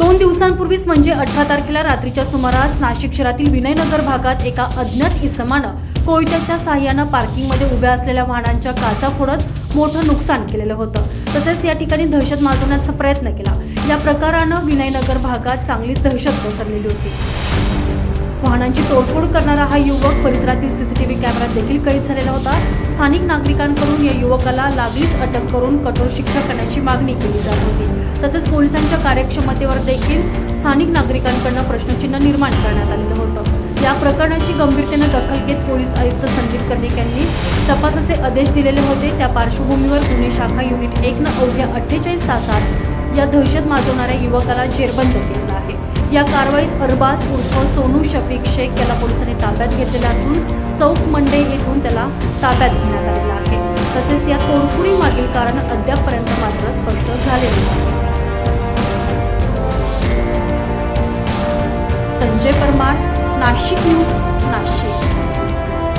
दोन दिवसांपूर्वीच म्हणजे अठरा तारखेला रात्रीच्या सुमारास नाशिक शहरातील विनयनगर भागात एका अज्ञात इसमानं कोयत्याच्या साह्यानं पार्किंगमध्ये उभ्या असलेल्या वाहनांच्या काचा फोडत मोठं नुकसान केलेलं होतं. तसेच या ठिकाणी दहशत माजवण्याचा प्रयत्न केला. या प्रकारानं विनयनगर भागात चांगलीच दहशत पसरलेली होती. वाहनांची तोडफोड करणारा हा युवक परिसरातील सीसीटीव्ही कॅमेऱ्यात देखील कैद झालेला होता. स्थानिक नागरिकांकडून या युवकाला लागलीच अटक करून कठोर शिक्षा करण्याची मागणी केली जात होती. तसेच पोलिसांच्या कार्यक्षमतेवर देखील स्थानिक नागरिकांकडनं प्रश्नचिन्ह निर्माण करण्यात आलेलं होतं. या प्रकरणाची गंभीरतेनं दखल घेत पोलीस आयुक्त संदीप कर्णिक यांनी तपासाचे आदेश दिलेले होते. त्या पार्श्वभूमीवर गुन्हे शाखा युनिट एकनं अवघ्या अठ्ठेचाळीस तासात या दहशत माजवणाऱ्या युवकाला जेरबंद केलेलं आहे. या कारवाईत अरबाज उर्फ सोनू शफीक शेख याला पोलिसांनी ताब्यात घेतलेला असून चौक मंडे येथून त्याला ताब्यात घेण्यात आलेला आहे. तसेच या तोडफोडी मागील कारण अद्याप परमार नाशिक न्यूज.